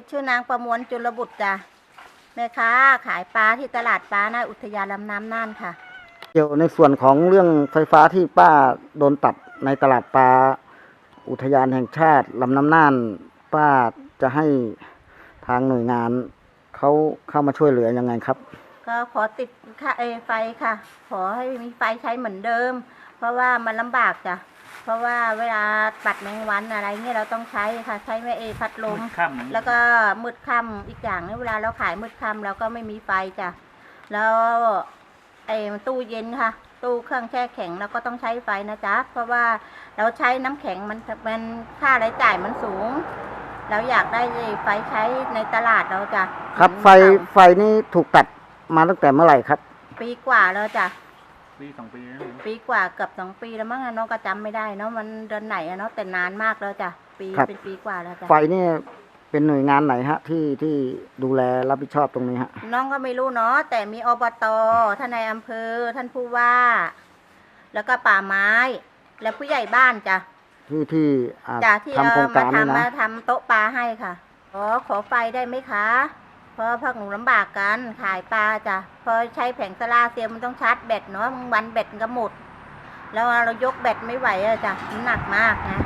คือชื่อนางประมวลจุลบุตรจ้ะแม่ค้าขายปลาที่ตลาดปลาหน้าอุทยานลำน้ำน่านค่ะ เกี่ยวในส่วนของเรื่องไฟฟ้าที่ป้าโดนตัดในตลาดปลาอุทยานแห่งชาติลำน้ำน่าน ป้าจะให้ทางหน่วยงานเขาเข้ามาช่วยเหลือยังไงครับ ก็ขอติดค่ะเออไฟค่ะ ขอให้มีไฟใช้เหมือนเดิม เพราะว่ามันลำบากจ้ะ เพราะว่าเวลาปัดแมงวันอะไรเงี้ยเราต้องใช้ค่ะ ใช้แม่เอพัดลมค่ำแล้วก็มืดค่ำอีกอย่างนึงเวลาเราขายมืดค่ำเราก็ไม่มีไฟจ้ะ แล้วไอ้ตู้เย็นค่ะ ตู้เครื่องแช่แข็งเราก็ต้องใช้ไฟนะจ๊ะ เพราะว่าเราใช้น้ำแข็งมันมันค่าใช้จ่ายมันสูง เราอยากได้ไฟใช้ในตลาดเราจ้ะครับไฟไฟนี่ถูกตัดมาตั้งแต่เมื่อไหร่ครับ ปีกว่าแล้วจ้ะ ปีสองปีแล้วปีกว่าเกือบสองปีแล้วมั้งอะน้องก็จำไม่ได้เนาะมันเดือนไหนอะเนาะแต่นานมากแล้วจ้ะปีครับ เป็นปีกว่าแล้วจ้ะไฟนี่เป็นหน่วยงานไหนฮะ ที่ที่ดูแลรับผิดชอบตรงนี้ฮะ น้องก็ไม่รู้เนาะแต่มีอบตท่านนายอำเภอท่านผู้ว่า แล้วก็ป่าไม้ และผู้ใหญ่บ้านจ้ะ ที่ที่อ่าจ้ะที่ทำโครงเอการมานี่ทำมานะ ทำโต๊ะปลาให้ค่ะขอขอไฟได้ไหมคะเพ ราะพวกหนูลำบากกันขายปลาจ้ะพอใช้แผงสลาเซียมมันต้องชาร์จแบตเนาะบางวันแบตก็หมด แล้วเรายกแบตไม่ไหวอะจ้ะมันหนักมากนะ